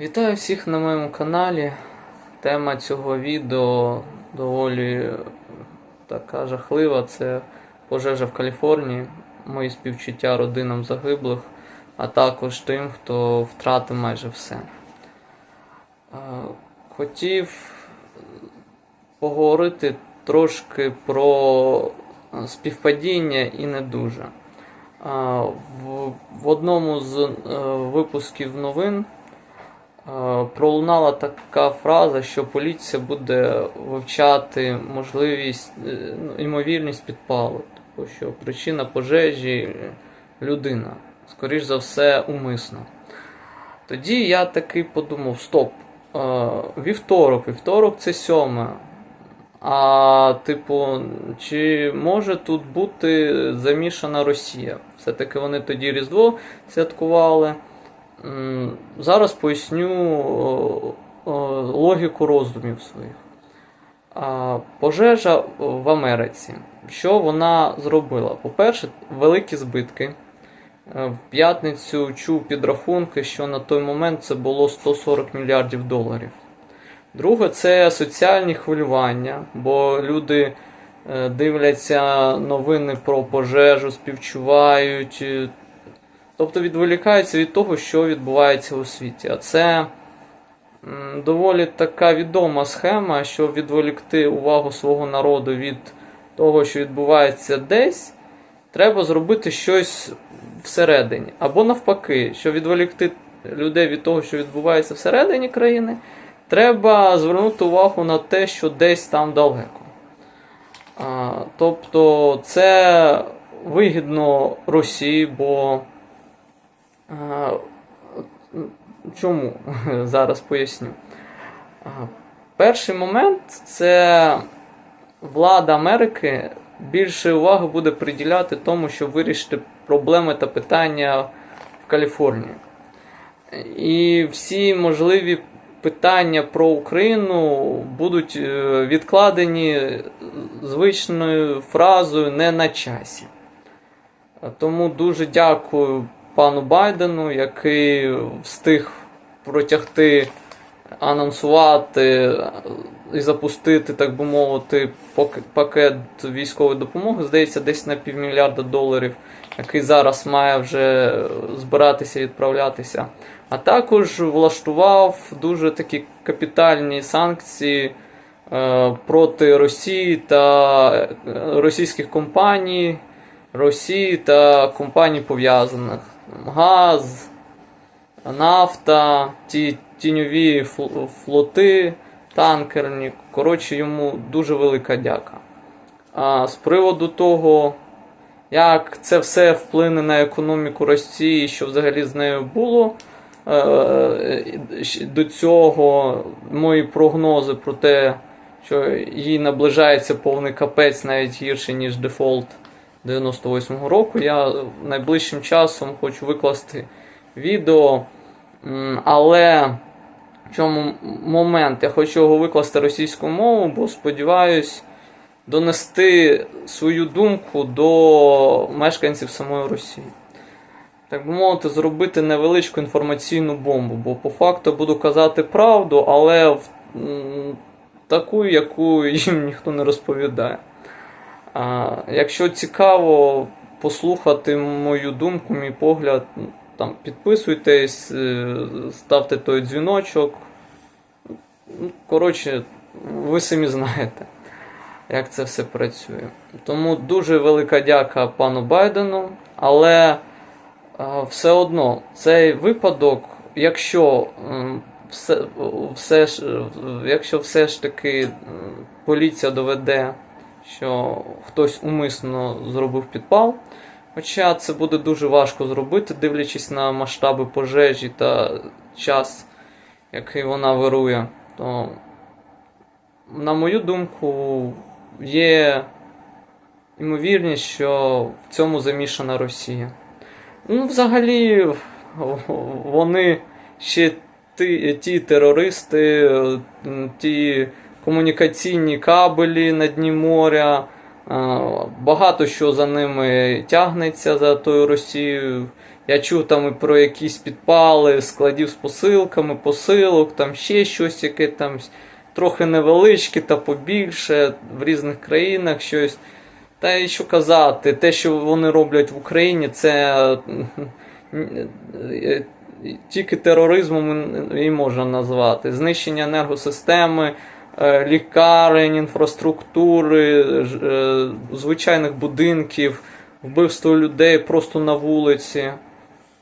Вітаю всіх на моєму каналі. Тема цього відео доволі така жахлива. Це пожежа в Каліфорнії. Мої співчуття родинам загиблих, а також тим, хто втратив майже все. Е, Хотів поговорити трошки про е, співпадіння і не дуже. В, в одному з е, випусків новин е, пролунала така фраза, що поліція буде вивчати можливість, е, ну, ймовірність підпалу, тому що причина пожежі е, людина, скоріш за все, умисно. Тоді я таки подумав: стоп, е, вівторок, вівторок це сьоме. А, типу, чи може тут бути замішана Росія? Все-таки вони тоді Різдво святкували. Зараз поясню логіку роздумів своїх. Пожежа в Америці. Що вона зробила? По-перше, великі збитки. Е, В п'ятницю чув підрахунки, що на той момент це було 140 мільярдів доларів. Друге, це соціальні хвилювання, бо люди е, дивляться новини про пожежу, співчувають, е, тобто відволікаються від того, що відбувається у світі. А це доволі така відома схема, щоб відволікти увагу свого народу від того, що відбувається десь, треба зробити щось всередині. Або навпаки, щоб відволікти людей від того, що відбувається всередині країни. Треба звернути увагу на те, що десь там далеко. Тобто це вигідно Росії, бо чому? Зараз поясню. Перший момент це влада Америки більше уваги буде приділяти тому, щоб вирішити проблеми та питання в Каліфорнії. І всі можливі питання про Україну будуть е, відкладені звичною фразою не на часі. Тому дуже дякую пану Байдену, який встиг протягти, анонсувати і запустити, так би мовити, пакет військової допомоги, здається, десь на півмільярда доларів, який зараз має вже збиратися і відправлятися. А також влаштував дуже такі капітальні санкції е, проти Росії та е, російських компаній, Росії та компаній пов'язаних. Газ, нафта, ті тіньові флоти, танкерні. Коротше, йому дуже велика дяка. А з приводу того, як це все вплине на економіку Росії, що взагалі з нею було. Е, До цього мої прогнози про те, що їй наближається повний капець навіть гірше, ніж дефолт 98-го року. Я найближчим часом хочу викласти відео, але в чому момент? Я хочу його викласти російською мовою, бо сподіваюсь донести свою думку до мешканців самої Росії. Так би мовити, зробити невеличку інформаційну бомбу, бо по факту буду казати правду, але в, таку, яку їм ніхто не розповідає. Якщо цікаво послухати мою думку, мій погляд, там, підписуйтесь, е, ставте той дзвіночок. Ну, Коротше, ви самі знаєте, як це все працює. Тому дуже велика дяка пану Байдену, але. Все одно цей випадок, якщо все, все ж, якщо все ж таки поліція доведе, що хтось умисно зробив підпал, хоча це буде дуже важко зробити, дивлячись на масштаби пожежі та час, який вона вирує, то, на мою думку, є ймовірність, що в цьому замішана Росія. Ну, взагалі, вони ще ті, ті терористи, ті комунікаційні кабелі на дні моря, е, багато що за ними тягнеться за тою Росією, Я чув там і про якісь підпали складів з посилками, посилок, там ще щось, яке там трохи невеличке та побільше в різних країнах щось. Та і що казати, те, що вони роблять в Україні, це е, тільки тероризмом і можна назвати. Знищення енергосистеми, лікарень, інфраструктури, е, звичайних будинків, вбивство людей просто на вулиці,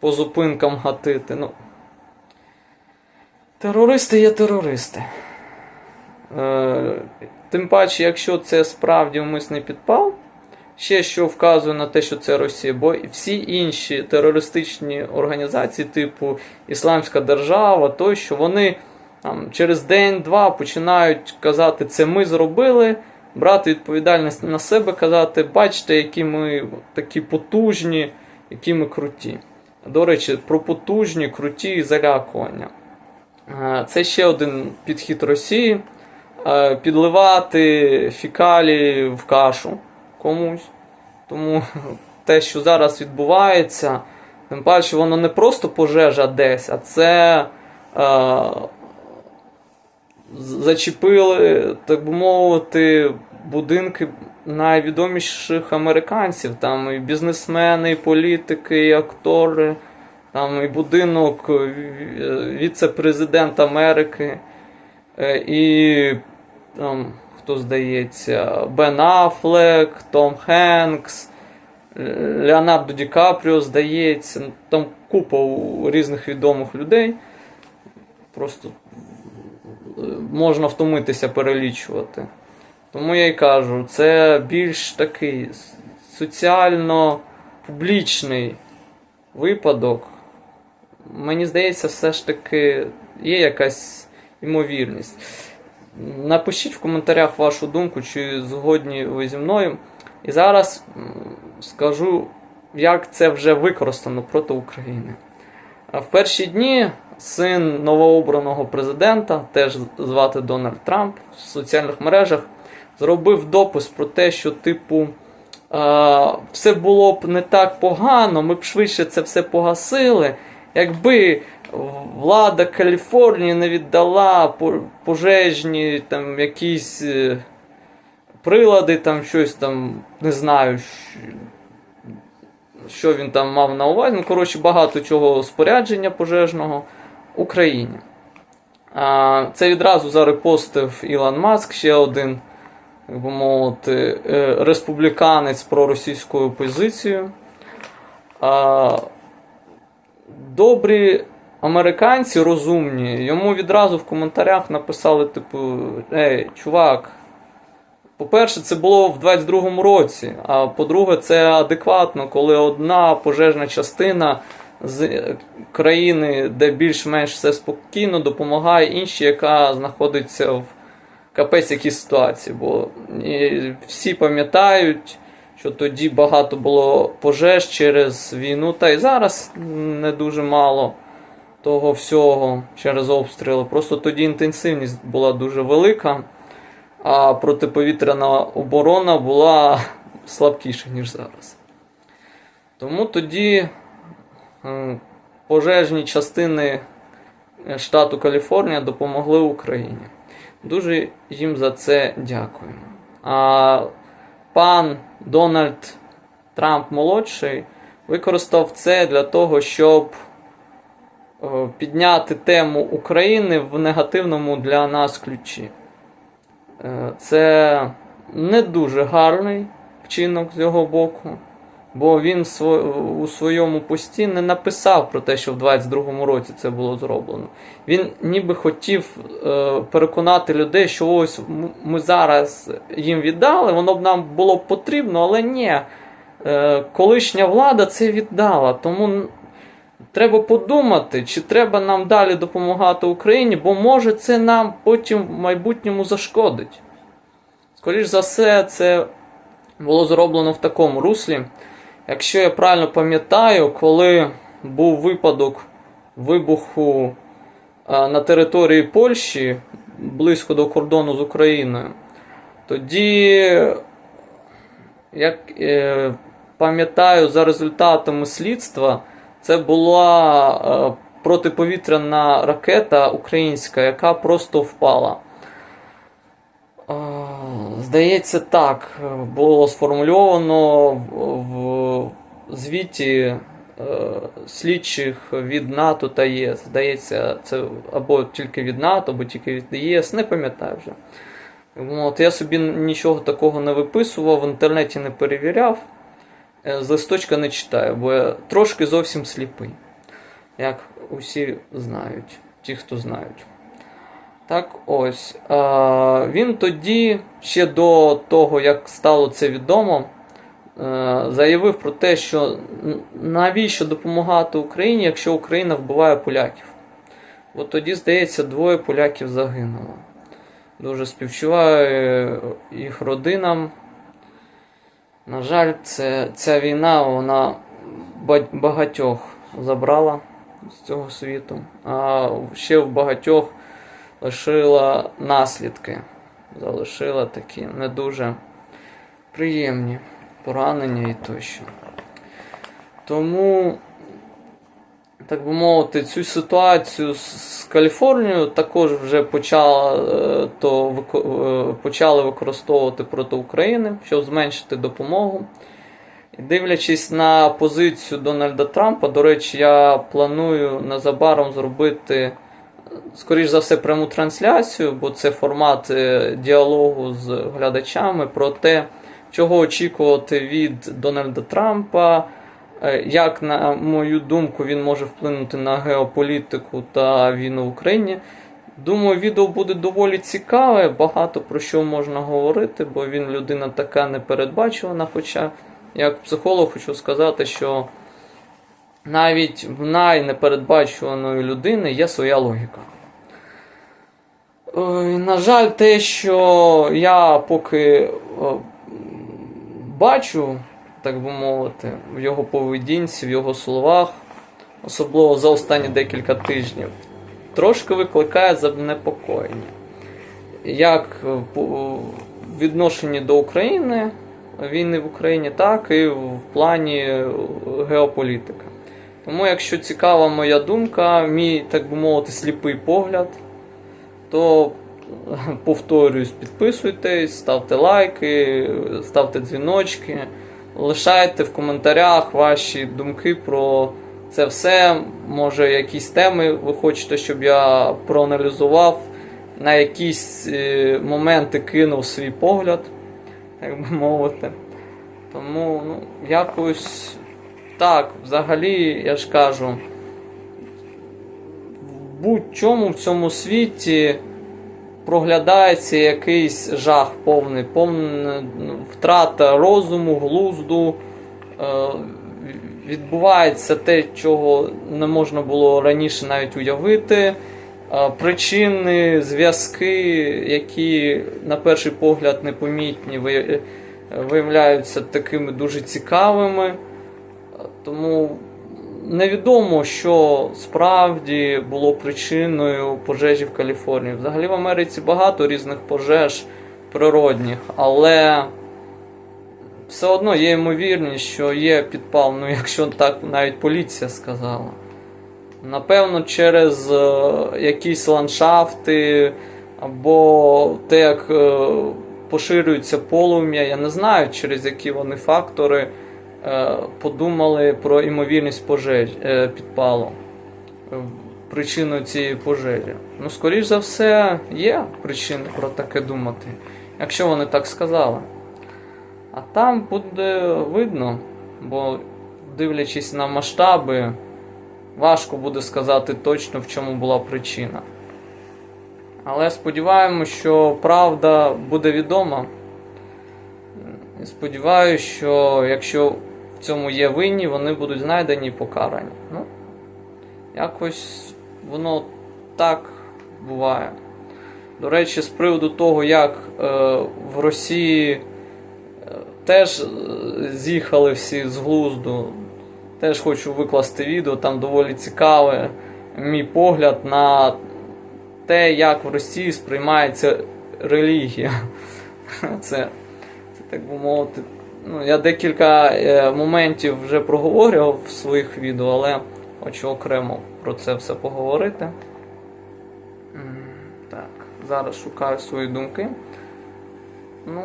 по зупинкам гатити. Ну, терористи є терористи. Е, Тим паче, якщо це справді умисний підпал, ще що вказує на те, що це Росія, бо всі інші терористичні організації, типу Ісламська держава, тощо, вони там, через день-два починають казати, це ми зробили, брати відповідальність на себе, казати, бачите, які ми такі потужні, які ми круті. До речі, про потужні, круті і залякування. Е, Це ще один підхід Росії. Е, Підливати фікалії в кашу комусь. Тому те, що зараз відбувається, тим паче воно не просто пожежа десь, а це е, зачепили, так би мовити, будинки найвідоміших американців. Там і бізнесмени, і політики, і актори, там і будинок е, віце-президента Америки. Е, І там, хто здається, Бен Аффлек, Том Хенкс, Леонардо Ді Капріо, здається, там купа різних відомих людей. Просто е, можна втомитися перелічувати. Тому я й кажу, це більш такий соціально-публічний випадок. Мені здається, все ж таки є якась ймовірність. Напишіть в коментарях вашу думку, чи згодні ви зі мною. І зараз скажу, як це вже використано проти України. В перші дні син новообраного президента, теж звати Дональд Трамп, в соціальних мережах зробив допис про те, що, типу, все було б не так погано, ми б швидше це все погасили, якби влада Каліфорнії не віддала пожежні там якісь е, прилади, там щось там, не знаю, що він там мав на увазі. Ну, коротше, багато чого спорядження пожежного Україні. Це відразу зарепостив Ілон Маск, ще один, як би мовити, е, республіканець проросійською позицією. Добрі американці розумні, йому відразу в коментарях написали, типу, ей, чувак. По-перше, це було в 22-му році. А по-друге, це адекватно, коли одна пожежна частина з країни, де більш-менш все спокійно, допомагає іншій, яка знаходиться в капець якій ситуації. Бо всі пам'ятають, що тоді багато було пожеж через війну, та й зараз не дуже мало того всього через обстріли. Просто тоді інтенсивність була дуже велика а протиповітряна оборона була слабкіша, ніж зараз. Тому тоді пожежні частини е, штату Каліфорнія допомогли Україні. Дуже їм за це дякуємо. А пан Дональд Трамп молодший використав це для того, щоб е, підняти тему України в негативному для нас ключі. Е, Це не дуже гарний вчинок з його боку, бо він у своєму пості не написав про те, що в 22-му році це було зроблено. Він ніби хотів е, переконати людей, що ось ми зараз їм віддали, воно б нам було б потрібно, але ні. Е, Колишня влада це віддала. Тому треба подумати, чи треба нам далі допомагати Україні, бо може це нам потім в майбутньому зашкодить. Скоріш за все, це було зроблено в такому руслі. Якщо я правильно пам'ятаю, коли був випадок вибуху на території Польщі близько до кордону з Україною, тоді, як е, пам'ятаю, за результатами слідства Це була е, протиповітряна ракета українська, яка просто впала. Е, Здається, так було сформульовано звіті е, слідчих від НАТО та ЄС. Здається, це або тільки від НАТО, або тільки від ЄС, не пам'ятаю вже. От, я собі нічого такого не виписував, в інтернеті не перевіряв, е, з листочка не читаю, бо я трошки зовсім сліпий. Як усі знають, ті, хто знають. Так ось. Він тоді, ще до того, як стало це відомо, заявив про те, що навіщо допомагати Україні, якщо Україна вбиває поляків. От тоді, здається, двоє поляків загинуло. Дуже співчуваю їх родинам. На жаль, це, ця війна вона багатьох забрала з цього світу, а ще в багатьох лишила наслідки. Залишила такі не дуже приємні поранення і тощо. Тому, так би мовити, цю ситуацію з Каліфорнією також вже почала, е, то, е, почали використовувати проти України, щоб зменшити допомогу. І дивлячись на позицію Дональда Трампа, до речі, я планую незабаром зробити, скоріш за все, пряму трансляцію, бо це формат е, діалогу з глядачами про те, чого очікувати від Дональда Трампа, е, як, на мою думку, він може вплинути на геополітику та війну в Україні. Думаю, відео буде доволі цікаве, багато про що можна говорити, бо він людина така непередбачувана. Хоча, як психолог, хочу сказати, що навіть в найнепередбачуваної людини є своя логіка. На жаль, те, що я поки о, бачу, так би мовити, в його поведінці, в його словах, особливо за останні декілька тижнів, трошки викликає занепокоєння. Як в відношенні до України, війни в Україні, так і в плані геополітики. Тому, якщо цікава моя думка, мій, так би мовити, сліпий погляд, то повторюсь, підписуйтесь, ставте лайки, ставте дзвіночки, лишайте в коментарях ваші думки про це все. Може, якісь теми ви хочете, щоб я проаналізував, на якісь е, моменти кинув свій погляд, так би мовити. Тому, ну, якось так, взагалі, я ж кажу, в будь-чому в цьому світі проглядається якийсь жах повний, повна ну, втрата розуму, глузду. Е, відбувається те, чого не можна було раніше навіть уявити. Е, Причини, зв'язки, які на перший погляд непомітні, виявляються такими дуже цікавими. Е, Тому невідомо, що справді було причиною пожежі в Каліфорнії. Взагалі в Америці багато різних пожеж природних, але все одно є ймовірність, що є підпал, ну якщо так навіть поліція сказала. Напевно, через е, якісь ландшафти або те, як е, поширюється полум'я, я не знаю, через які вони фактори подумали про імовірність пожеж, е, підпалу. е, Причиною цієї пожежі. Ну, скоріш за все, є причини про таке думати, якщо вони так сказали. А там буде видно, бо дивлячись на масштаби, важко буде сказати точно, в чому була причина. Але сподіваємося, що правда буде відома. Сподіваюся, що якщо цьому є винні, вони будуть знайдені і покарані. Ну, якось воно так буває. До речі, з приводу того, як е, в Росії е, теж е, з'їхали всі з глузду. Теж хочу викласти відео, там доволі цікаве мій погляд на те, як в Росії сприймається релігія. Це, це так би мовити, Ну, я декілька е, моментів вже проговорював в своїх відео, але хочу окремо про це все поговорити. Так, зараз шукаю свої думки. Ну,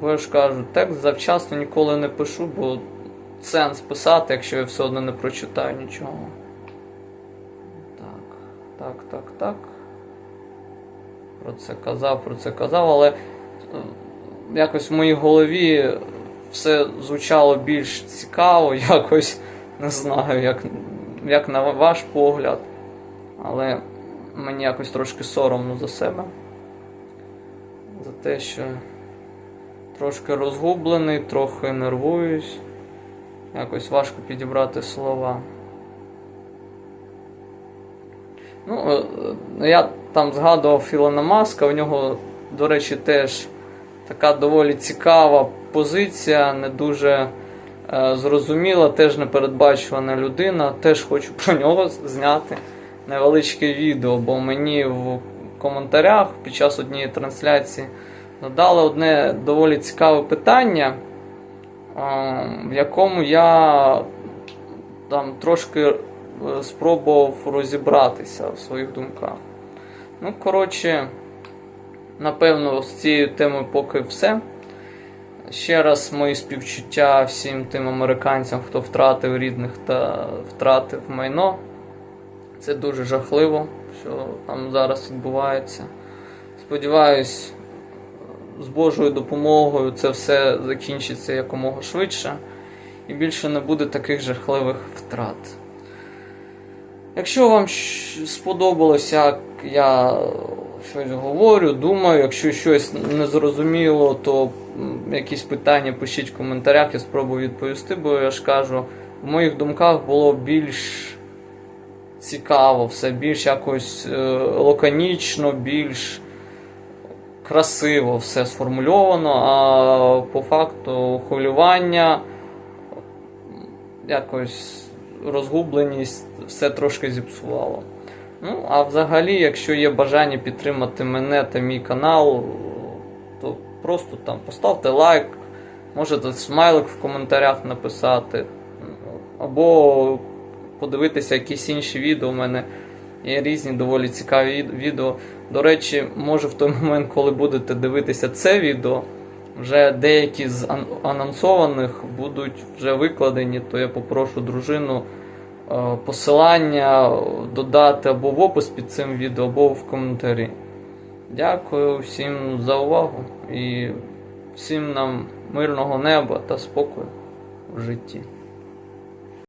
бо я ж кажу, текст завчасно ніколи не пишу, бо сенс писати, якщо я все одно не прочитаю нічого. Так, так, так, так. Про це казав, про це казав, але якось в моїй голові все звучало більш цікаво, якось не знаю, як, як на ваш погляд. Але мені якось трошки соромно за себе. За те, що трошки розгублений, трохи нервуюсь. Якось важко підібрати слова. Ну, е, я там згадував Ілона Маска, у нього, до речі, теж така доволі цікава позиція, не дуже е, зрозуміла, теж непередбачувана людина. Теж хочу про нього зняти невеличке відео, бо мені в коментарях під час однієї трансляції надали одне доволі цікаве питання, е, в якому я там трошки е, спробував розібратися в своїх думках. Ну, коротше, напевно, з цією темою поки все. Ще раз мої співчуття всім тим американцям, хто втратив рідних та втратив майно. Це дуже жахливо, що там зараз відбувається. Сподіваюсь, з Божою допомогою це все закінчиться якомога швидше і більше не буде таких жахливих втрат. Якщо вам сподобалось, як я щось говорю, думаю, якщо щось незрозуміло, то якісь питання пишіть в коментарях, я спробую відповісти, бо я ж кажу, в моїх думках було більш цікаво, все більш якось е, лаконічно, більш красиво все сформульовано, а по факту хвилювання, якось розгубленість все трошки зіпсувало. Ну, а взагалі, якщо є бажання підтримати мене та мій канал, то просто там поставте лайк, можете смайлик в коментарях написати, або подивитися якісь інші відео. У мене є різні доволі цікаві відео. До речі, може в той момент, коли будете дивитися це відео, вже деякі з анонсованих будуть вже викладені, то я попрошу дружину посилання додати або в опис під цим відео, або в коментарі. Дякую всім за увагу і всім нам мирного неба та спокою в житті.